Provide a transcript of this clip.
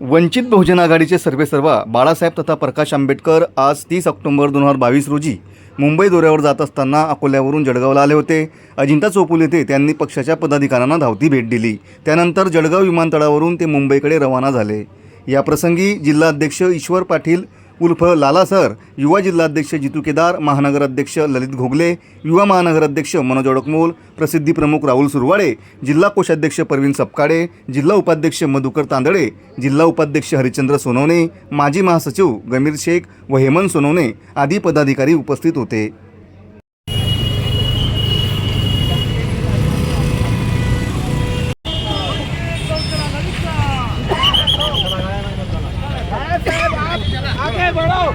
वंचित बहुजन आघाडीचे सर्वेसर्वा बाळासाहेब तथा प्रकाश आंबेडकर आज तीस ऑक्टोबर दोन हजार बावीस रोजी मुंबई दौऱ्यावर जात असताना अकोल्यावरून जळगावला आले होते. अजिंठा चौफुल येथे त्यांनी पक्षाच्या पदाधिकाऱ्यांना धावती भेट दिली. त्यानंतर जळगाव विमानतळावरून ते मुंबईकडे रवाना झाले. याप्रसंगी जिल्हाध्यक्ष ईश्वर पाटील उर्फ लाला सर युवा जिल्हाध्यक्ष जितू केदार महानगराध्यक्ष ललित घोगले युवा महानगराध्यक्ष मनोज अडकमोल प्रसिद्धी प्रमुख राहुल सुरवाडे जिल्हा कोषाध्यक्ष परवीन सपकाडे जिल्हा उपाध्यक्ष मधुकर तांदळे जिल्हा उपाध्यक्ष हरिचंद्र सोनवणे माजी महासचिव गमीर शेख व हेमंत सोनवणे आदी पदाधिकारी उपस्थित होते. ભણો